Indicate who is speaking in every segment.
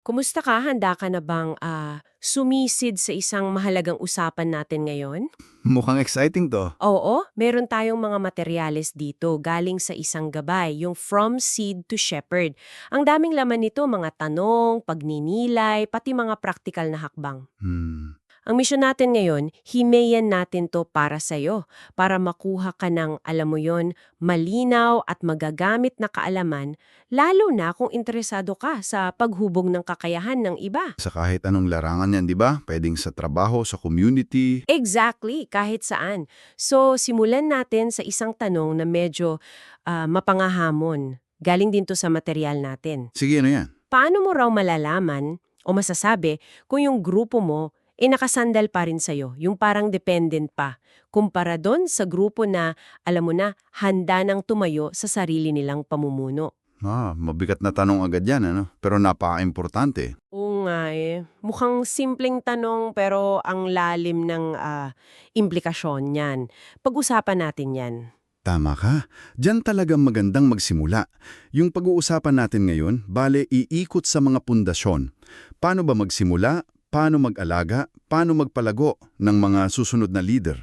Speaker 1: Kumusta ka? Handa ka na bang ah, sumisid sa isang mahalagang usapan natin ngayon?
Speaker 2: Mukhang exciting to.
Speaker 1: Oo, meron tayong mga materyales dito galing sa isang gabay, yung From Seed to Shepherd. Ang daming laman nito, mga tanong, pagninilay, pati mga praktikal na hakbang.
Speaker 2: Hmm.
Speaker 1: Ang misyon natin ngayon, himayan natin to para sa'yo, para makuha ka ng, alam mo yon, malinaw at magagamit na kaalaman, lalo na kung interesado ka sa paghubog ng kakayahan ng iba.
Speaker 2: Sa kahit anong larangan yan, di ba? Pwedeng sa trabaho, sa community.
Speaker 1: Exactly, kahit saan. So, simulan natin sa isang tanong na medyo ah, mapangahamon. Galing din to sa material natin.
Speaker 2: Sige, ano yan?
Speaker 1: Paano mo raw malalaman o masasabi kung yung grupo mo e nakasandal pa rin sa'yo, yung parang dependent pa, kumpara doon sa grupo na, alam mo na, handa nang tumayo sa sarili nilang pamumuno.
Speaker 2: Ah, mabigat na tanong agad yan, ano? Pero napaka-importante.
Speaker 1: Oo nga eh. Mukhang simpleng tanong pero ang lalim ng ah, implikasyon niyan. Pag-usapan natin yan.
Speaker 2: Tama ka. Diyan talagang magandang magsimula. Yung pag-uusapan natin ngayon, bale iikot sa mga pundasyon. Paano ba magsimula? Paano mag-alaga? Paano magpalago ng mga susunod na leader?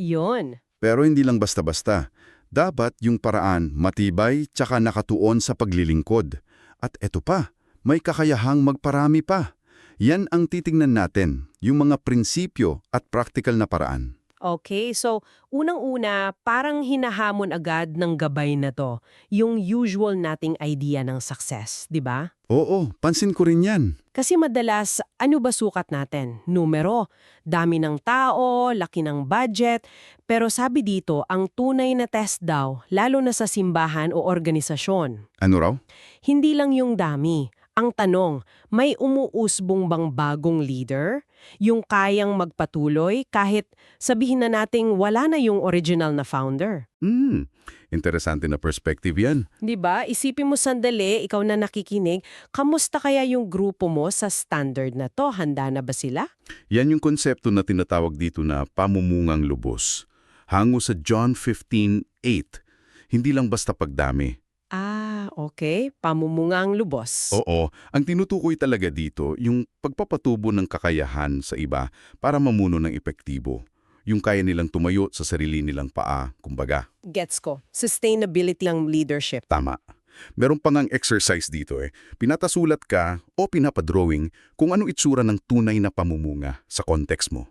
Speaker 1: Yon.
Speaker 2: Pero hindi lang basta-basta. Dapat yung paraan matibay tsaka nakatuon sa paglilingkod. At eto pa, may kakayahang magparami pa. Yan ang titingnan natin, yung mga prinsipyo at practical na paraan.
Speaker 1: Okay, so unang-una, parang hinahamon agad ng gabay na to, yung usual nating idea ng success, di ba?
Speaker 2: Oo, pansin ko rin yan.
Speaker 1: Kasi madalas, ano ba sukat natin? Numero, dami ng tao, laki ng budget. Pero sabi dito, ang tunay na test daw, lalo na sa simbahan o organisasyon.
Speaker 2: Ano raw?
Speaker 1: Hindi lang yung dami. Ang tanong, may umuusbong bang bagong leader? Yung kayang magpatuloy kahit sabihin na nating wala na yung original na founder?
Speaker 2: Hmm, interesante na perspective yan.
Speaker 1: 'Di ba? Isipin mo sandali, ikaw na nakikinig, kamusta kaya yung grupo mo sa standard na to? Handa na ba sila?
Speaker 2: Yan yung konsepto na tinatawag dito na pamumungang lubos. Hango sa John 15:8. Hindi lang basta pagdami.
Speaker 1: Ah, okay. Pamumungang lubos.
Speaker 2: Oo, ang tinutukoy talaga dito yung pagpapatubo ng kakayahan sa iba para mamuno ng epektibo. Yung kaya nilang tumayo sa sarili nilang paa, kumbaga.
Speaker 1: Gets ko. Sustainability ng leadership.
Speaker 2: Tama. Meron pang ang exercise dito eh. Pinatasulat ka o pinapadrawing kung ano itsura ng tunay na pamumunga sa context mo.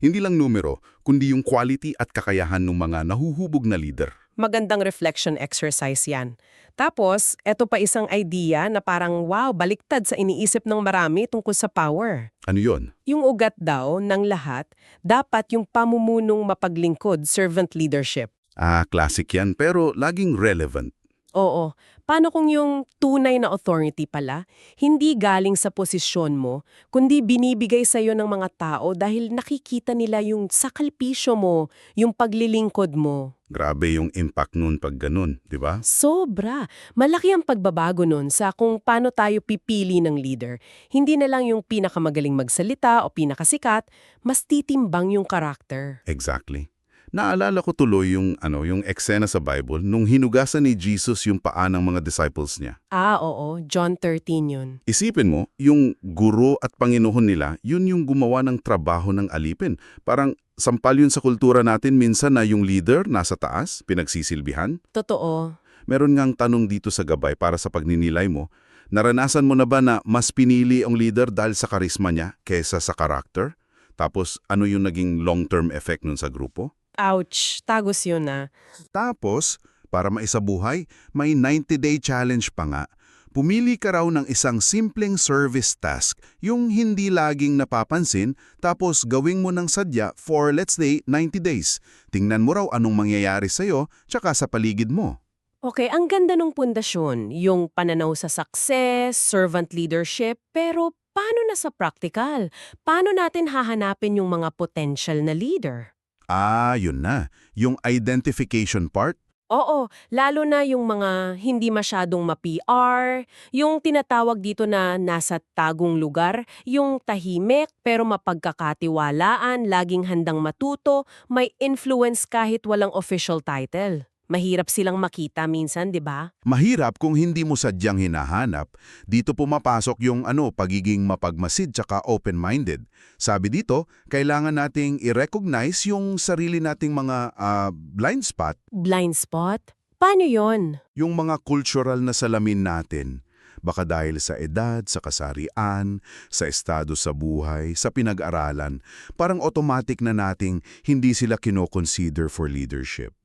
Speaker 2: Hindi lang numero, kundi yung quality at kakayahan ng mga nahuhubog na leader.
Speaker 1: Magandang reflection exercise yan. Tapos, eto pa isang idea na parang wow, baliktad sa iniisip ng marami tungkol sa power.
Speaker 2: Ano yon?
Speaker 1: Yung ugat daw ng lahat, dapat yung pamumunong mapaglingkod, servant leadership.
Speaker 2: Ah, classic yan pero laging relevant.
Speaker 1: Oo. Paano kung yung tunay na authority pala, hindi galing sa posisyon mo, kundi binibigay sa'yo ng mga tao dahil nakikita nila yung sakalpisyo mo, yung paglilingkod mo.
Speaker 2: Grabe yung impact nun pag ganun, di ba?
Speaker 1: Sobra. Malaki ang pagbabago nun sa kung paano tayo pipili ng leader. Hindi na lang yung pinakamagaling magsalita o pinakasikat, mas titimbang yung karakter.
Speaker 2: Exactly. Naalala ko tuloy yung ano, yung eksena sa Bible nung hinugasan ni Jesus yung paa ng mga disciples niya.
Speaker 1: Ah, oo. John 13 yun.
Speaker 2: Isipin mo, yung guro at Panginoon nila, yun yung gumawa ng trabaho ng alipin. Parang sampal yun sa kultura natin minsan na yung leader nasa taas, pinagsisilbihan.
Speaker 1: Totoo.
Speaker 2: Meron ngang tanong dito sa gabay para sa pagninilay mo, naranasan mo na ba na mas pinili ang leader dahil sa karisma niya kaysa sa karakter? Tapos ano yung naging long-term effect nun sa grupo?
Speaker 1: Ouch. Tagos yun ah.
Speaker 2: Tapos, para maisabuhay, may 90-day challenge pa nga. Pumili ka raw ng isang simpleng service task, yung hindi laging napapansin, tapos gawing mo ng sadya for let's say 90 days. Tingnan mo raw anong mangyayari sa'yo, tsaka sa paligid mo.
Speaker 1: Okay, ang ganda ng pundasyon, yung pananaw sa success, servant leadership, pero paano na sa practical? Paano natin hahanapin yung mga potential na leader?
Speaker 2: Ah, yun na. Yung identification part,
Speaker 1: Oo, lalo na yung mga hindi masyadong ma-PR, yung tinatawag dito na nasa tagong lugar, yung tahimik pero mapagkakatiwalaan, laging handang matuto, may influence kahit walang official title. Mahirap silang makita minsan, di ba?
Speaker 2: Mahirap kung hindi mo sadyang hinahanap. Dito pumapasok yung ano, pagiging mapagmasid tsaka open-minded. Sabi dito, kailangan nating i-recognize yung sarili nating mga ah, blind spot,
Speaker 1: Blind spot? Paano yon?
Speaker 2: yung mga cultural na salamin natin. Baka dahil sa edad, sa kasarian, sa estado sa buhay, sa pinag-aralan, parang automatic na nating hindi sila kinoconsider for leadership.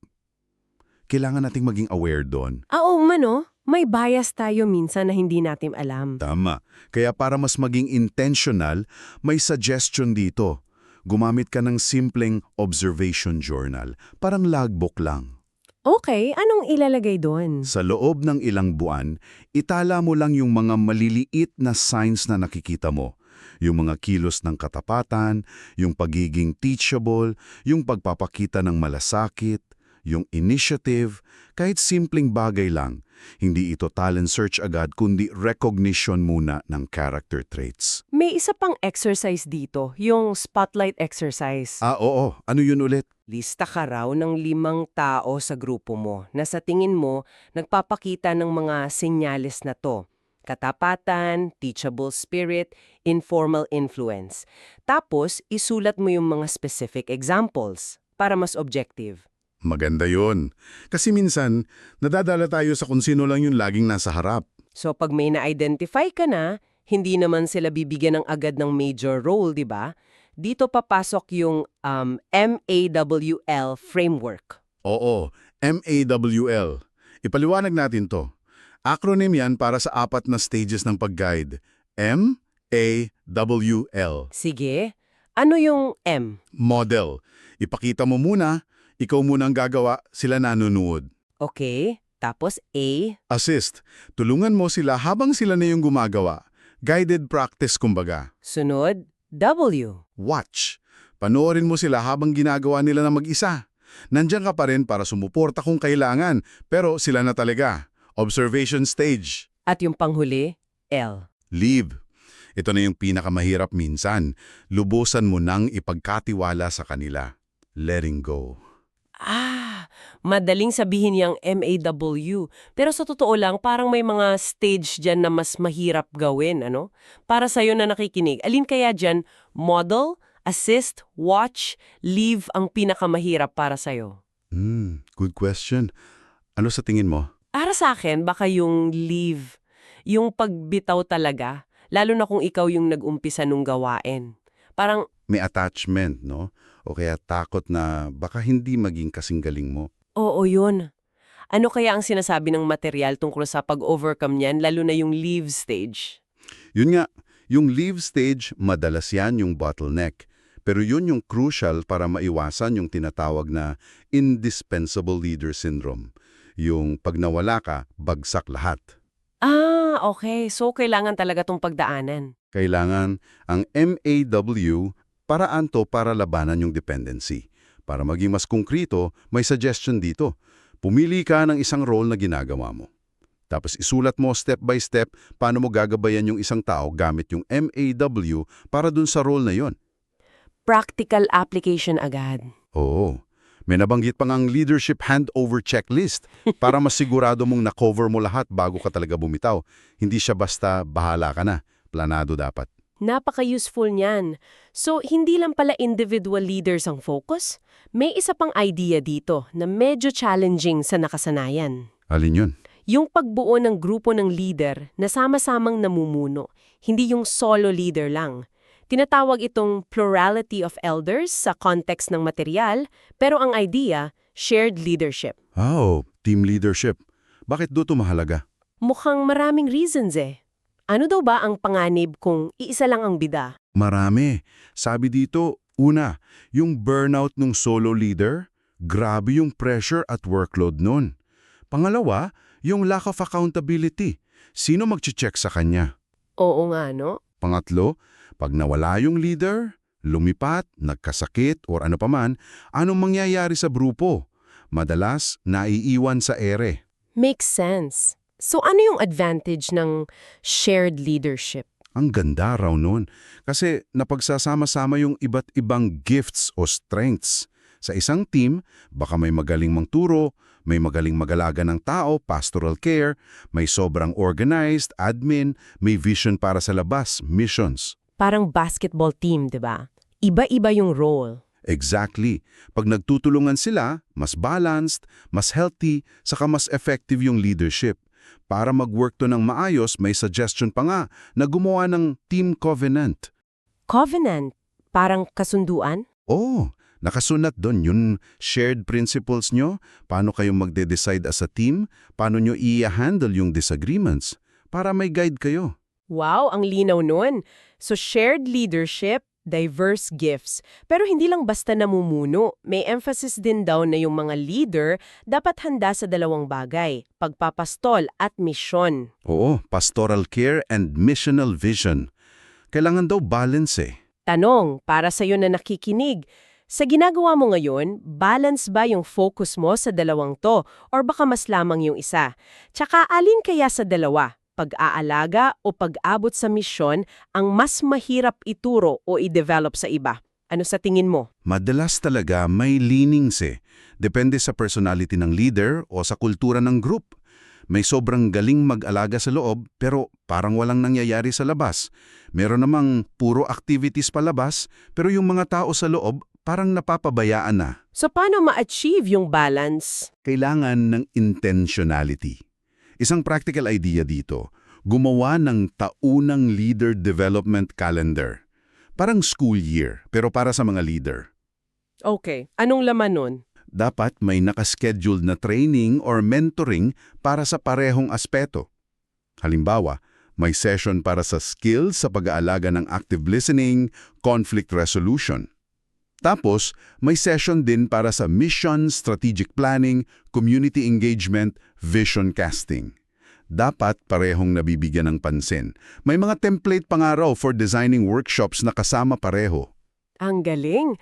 Speaker 2: Kailangan nating maging aware doon.
Speaker 1: Ah, oo man, oh. May bias tayo minsan na hindi natin alam.
Speaker 2: Tama. Kaya para mas maging intentional, may suggestion dito. Gumamit ka ng simpleng observation journal, parang logbook lang.
Speaker 1: Okay, anong ilalagay doon?
Speaker 2: Sa loob ng ilang buwan, itala mo lang yung mga maliliit na signs na nakikita mo. Yung mga kilos ng katapatan, yung pagiging teachable, yung pagpapakita ng malasakit, yung initiative, kahit simpleng bagay lang. Hindi ito talent search agad kundi recognition muna ng character traits.
Speaker 1: May isa pang exercise dito, yung spotlight exercise.
Speaker 2: Ah, oo. Ano yun ulit?
Speaker 1: Lista ka raw ng limang tao sa grupo mo na sa tingin mo nagpapakita ng mga senyales na to. Katapatan, teachable spirit, informal influence. Tapos, isulat mo yung mga specific examples para mas objective.
Speaker 2: Maganda yon. Kasi minsan, nadadala tayo sa kung sino lang yung laging nasa harap.
Speaker 1: So pag may na-identify ka na, hindi naman sila bibigyan ng agad ng major role, di ba? Dito papasok yung um, MAWL framework.
Speaker 2: Oo, MAWL. Ipaliwanag natin to. Acronym yan para sa apat na stages ng pag-guide. M, A, W, L.
Speaker 1: Sige, ano yung M?
Speaker 2: Model. Ipakita mo muna, ikaw muna ang gagawa, sila nanonood.
Speaker 1: Okay, tapos A,
Speaker 2: Assist. Tulungan mo sila habang sila na yung gumagawa. Guided practice kumbaga.
Speaker 1: sunod W.
Speaker 2: Watch. Panoorin mo sila habang ginagawa nila na mag-isa. Nandiyan ka pa rin para sumuporta kung kailangan, pero sila na talaga. Observation stage.
Speaker 1: At yung panghuli, L.
Speaker 2: Leave. Ito na yung pinakamahirap minsan. Lubusan mo nang ipagkatiwala sa kanila. Letting go.
Speaker 1: Ah, madaling sabihin yung MAW. Pero sa totoo lang, parang may mga stage dyan na mas mahirap gawin, ano? Para sa'yo na nakikinig, alin kaya dyan, model, assist, watch, leave ang pinakamahirap para sa'yo?
Speaker 2: Hmm, good question. Ano sa tingin mo?
Speaker 1: Para sa akin, baka yung leave, yung pagbitaw talaga, lalo na kung ikaw yung nag-umpisa nung gawain. Parang,
Speaker 2: May attachment, no? O kaya takot na baka hindi maging kasing galing mo.
Speaker 1: oo yun. Ano kaya ang sinasabi ng material tungkol sa pag-overcome niyan, lalo na yung leave stage?
Speaker 2: Yun nga, yung leave stage, madalas yan yung bottleneck. Pero yun yung crucial para maiwasan yung tinatawag na indispensable leader syndrome. Yung pag nawala ka, bagsak lahat.
Speaker 1: Ah, okay. So, kailangan talaga tong pagdaanan.
Speaker 2: Kailangan ang MAW paraan to para labanan yung dependency. Para maging mas konkreto, may suggestion dito. Pumili ka ng isang role na ginagawa mo. Tapos isulat mo step by step paano mo gagabayan yung isang tao gamit yung MAW para dun sa role na yon.
Speaker 1: Practical application agad.
Speaker 2: Oo. May nabanggit pa ngang leadership handover checklist para masigurado mong na-cover mo lahat bago ka talaga bumitaw. Hindi siya basta bahala ka na. Planado dapat.
Speaker 1: Napaka-useful niyan. So, hindi lang pala individual leaders ang focus. May isa pang idea dito na medyo challenging sa nakasanayan.
Speaker 2: Alin yun?
Speaker 1: Yung pagbuo ng grupo ng leader na sama-samang namumuno, hindi yung solo leader lang. Tinatawag itong plurality of elders sa context ng material, pero ang idea, shared leadership.
Speaker 2: Oh, team leadership. Bakit doon mahalaga?
Speaker 1: Mukhang maraming reasons eh. Ano daw ba ang panganib kung iisa lang ang bida?
Speaker 2: Marami. Sabi dito, una, yung burnout ng solo leader, grabe yung pressure at workload nun. Pangalawa, yung lack of accountability. Sino mag-check sa kanya?
Speaker 1: Oo nga, no?
Speaker 2: Pangatlo, pag nawala yung leader, lumipat, nagkasakit or ano paman, anong mangyayari sa grupo? Madalas, naiiwan sa ere.
Speaker 1: Makes sense. So ano yung advantage ng shared leadership?
Speaker 2: Ang ganda raw nun. Kasi napagsasama-sama yung iba't ibang gifts o strengths. Sa isang team, baka may magaling mangturo, may magaling magalaga ng tao, pastoral care, may sobrang organized, admin, may vision para sa labas, missions.
Speaker 1: Parang basketball team, di ba? Iba-iba yung role.
Speaker 2: Exactly. Pag nagtutulungan sila, mas balanced, mas healthy, saka mas effective yung leadership. Para mag-work to ng maayos, may suggestion pa nga na gumawa ng team covenant.
Speaker 1: Covenant. Parang kasunduan?
Speaker 2: Oh, nakasunat doon yung shared principles nyo, paano kayo magde-decide as a team, paano nyo i-handle yung disagreements, para may guide kayo.
Speaker 1: Wow, ang linaw nun. So shared leadership, diverse gifts. Pero hindi lang basta namumuno. May emphasis din daw na yung mga leader dapat handa sa dalawang bagay, pagpapastol at misyon.
Speaker 2: Oo, pastoral care and missional vision. Kailangan daw balance eh.
Speaker 1: Tanong, para sa na nakikinig, sa ginagawa mo ngayon, balance ba yung focus mo sa dalawang to or baka mas lamang yung isa? Tsaka alin kaya sa dalawa, pag-aalaga o pag-abot sa misyon ang mas mahirap ituro o i-develop sa iba? Ano sa tingin mo?
Speaker 2: Madalas talaga may leanings eh. Depende sa personality ng leader o sa kultura ng group. May sobrang galing mag-alaga sa loob pero parang walang nangyayari sa labas. Meron namang puro activities palabas pero yung mga tao sa loob parang napapabayaan na.
Speaker 1: So paano ma-achieve yung balance?
Speaker 2: Kailangan ng intentionality. Isang practical idea dito, gumawa ng taunang leader development calendar. Parang school year pero para sa mga leader.
Speaker 1: Okay, anong laman nun?
Speaker 2: dapat may nakascheduled na training or mentoring para sa parehong aspeto. Halimbawa, may session para sa skills sa pag-aalaga ng active listening, conflict resolution. Tapos, may session din para sa mission, strategic planning, community engagement, vision casting. Dapat parehong nabibigyan ng pansin. May mga template pa nga raw for designing workshops na kasama pareho.
Speaker 1: Ang galing!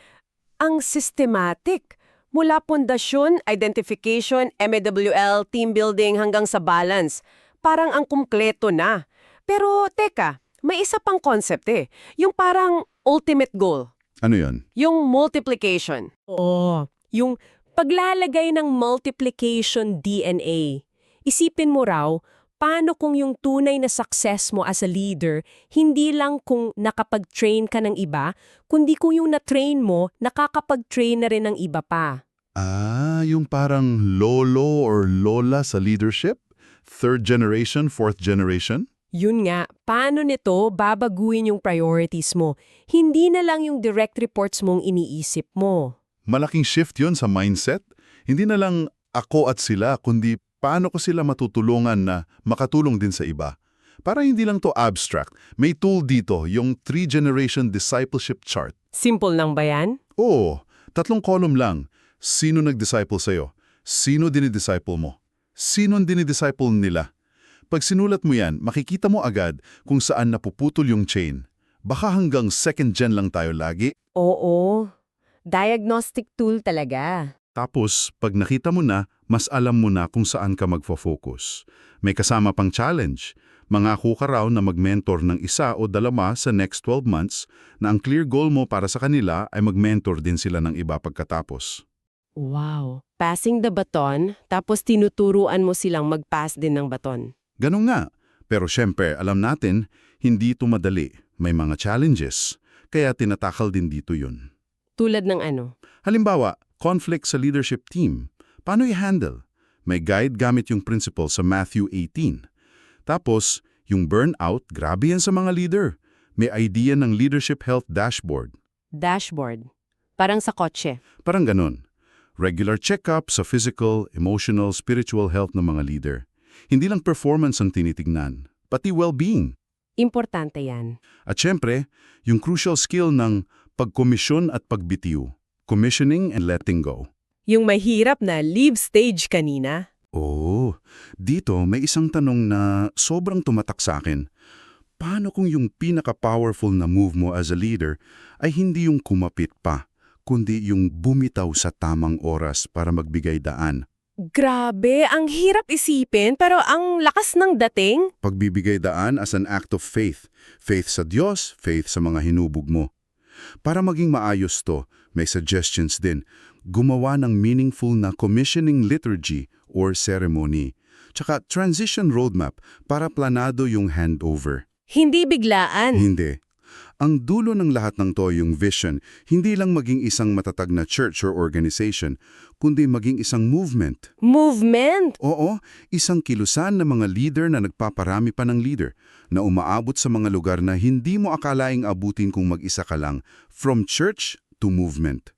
Speaker 1: Ang systematic! Mula pundasyon, identification, MAWL, team building hanggang sa balance. Parang ang kumpleto na. Pero teka, may isa pang concept eh. Yung parang ultimate goal.
Speaker 2: Ano yon?
Speaker 1: Yung multiplication. Oo. Yung paglalagay ng multiplication DNA. Isipin mo raw, paano kung yung tunay na success mo as a leader, hindi lang kung nakapag-train ka ng iba, kundi kung yung na-train mo, nakakapag-train na rin ng iba pa.
Speaker 2: Ah, yung parang lolo or lola sa leadership? Third generation, fourth generation?
Speaker 1: Yun nga, paano nito babaguhin yung priorities mo? Hindi na lang yung direct reports mong iniisip mo.
Speaker 3: Malaking shift yon sa mindset. Hindi na lang ako at sila, kundi paano ko sila matutulungan na makatulong din sa iba. Para hindi lang to abstract, may tool dito, yung three-generation discipleship chart.
Speaker 1: Simple lang ba yan?
Speaker 3: Oo, tatlong column lang. Sino nag-disciple sa'yo? Sino dinidisciple mo? Sino dinidisciple nila? Pag sinulat mo yan, makikita mo agad kung saan napuputol yung chain. Baka hanggang second gen lang tayo lagi.
Speaker 1: Oo. Diagnostic tool talaga.
Speaker 3: Tapos, pag nakita mo na, mas alam mo na kung saan ka magfo-focus. May kasama pang challenge. Mangako ka raw na mag-mentor ng isa o dalawa sa next 12 months na ang clear goal mo para sa kanila ay mag-mentor din sila ng iba pagkatapos.
Speaker 1: Wow. Passing the baton, tapos tinuturuan mo silang mag-pass din ng baton.
Speaker 3: Ganun nga. Pero syempre, alam natin, hindi ito madali. May mga challenges. Kaya tinatakal din dito yun.
Speaker 1: Tulad ng ano?
Speaker 3: Halimbawa, conflict sa leadership team. Paano i-handle? May guide gamit yung principle sa Matthew 18. Tapos, yung burnout, grabe yan sa mga leader. May idea ng leadership health dashboard.
Speaker 1: Dashboard. Parang sa kotse.
Speaker 3: Parang ganun. Regular check-up sa physical, emotional, spiritual health ng mga leader. Hindi lang performance ang tinitignan, pati well-being.
Speaker 1: Importante yan.
Speaker 3: At syempre, yung crucial skill ng pagkomisyon at pagbitiw. Commissioning and letting go.
Speaker 1: Yung mahirap na leave stage kanina.
Speaker 3: Oo, dito may isang tanong na sobrang tumatak sa akin. Paano kung yung pinaka-powerful na move mo as a leader ay hindi yung kumapit pa, kundi yung bumitaw sa tamang oras para magbigay daan?
Speaker 1: Grabe, ang hirap isipin pero ang lakas ng dating.
Speaker 3: Pagbibigay daan as an act of faith. Faith sa Diyos, faith sa mga hinubog mo. Para maging maayos to, may suggestions din.
Speaker 2: gumawa ng meaningful na commissioning liturgy or ceremony, tsaka transition roadmap para planado yung handover.
Speaker 4: Hindi biglaan.
Speaker 2: Hindi. Ang dulo ng lahat ng to yung vision, hindi lang maging isang matatag na church or organization, kundi maging isang movement.
Speaker 4: Movement?
Speaker 2: Oo, isang kilusan ng mga leader na nagpaparami pa ng leader, na umaabot sa mga lugar na hindi mo akalaing abutin kung mag-isa ka lang, from church to movement.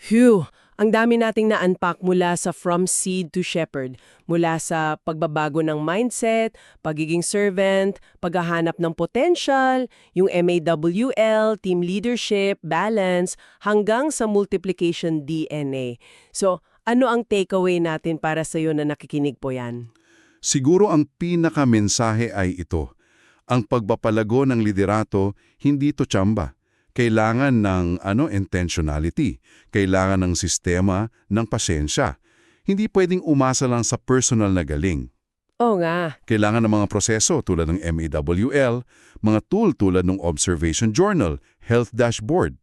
Speaker 4: Phew! Ang dami nating na-unpack mula sa from seed to shepherd, mula sa pagbabago ng mindset, pagiging servant, paghahanap ng potential, yung MAWL, team leadership, balance, hanggang sa multiplication DNA. So, ano ang takeaway natin para sa iyo na nakikinig po yan?
Speaker 2: Siguro ang pinaka-mensahe ay ito. Ang pagpapalago ng liderato, hindi to tsamba. Kailangan ng ano intentionality, kailangan ng sistema, ng pasensya. Hindi pwedeng umasa lang sa personal na galing.
Speaker 4: Oo nga.
Speaker 2: Kailangan ng mga proseso tulad ng MAWL, mga tool tulad ng Observation Journal, Health Dashboard.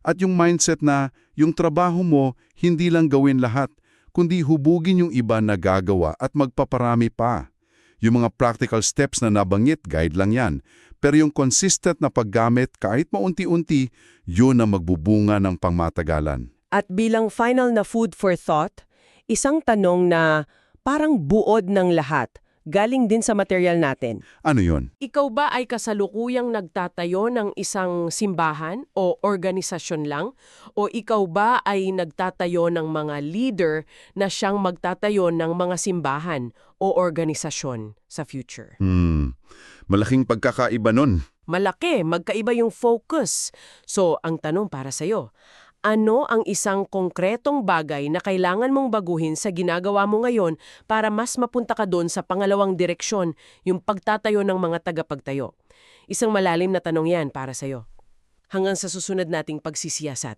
Speaker 2: At yung mindset na yung trabaho mo hindi lang gawin lahat, kundi hubugin yung iba na gagawa at magpaparami pa. Yung mga practical steps na nabanggit, guide lang yan. Pero yung consistent na paggamit kahit maunti-unti, yun ang magbubunga ng pangmatagalan.
Speaker 4: At bilang final na food for thought, isang tanong na parang buod ng lahat, galing din sa material natin.
Speaker 2: Ano yun?
Speaker 1: Ikaw ba ay kasalukuyang nagtatayo ng isang simbahan o organisasyon lang? O ikaw ba ay nagtatayo ng mga leader na siyang magtatayo ng mga simbahan o organisasyon sa future?
Speaker 2: Hmm, malaking pagkakaiba nun.
Speaker 1: Malaki, magkaiba yung focus. So, ang tanong para sa'yo, ano ang isang konkretong bagay na kailangan mong baguhin sa ginagawa mo ngayon para mas mapunta ka doon sa pangalawang direksyon, yung pagtatayo ng mga tagapagtayo? Isang malalim na tanong yan para sa'yo. Hanggang sa susunod nating pagsisiyasat.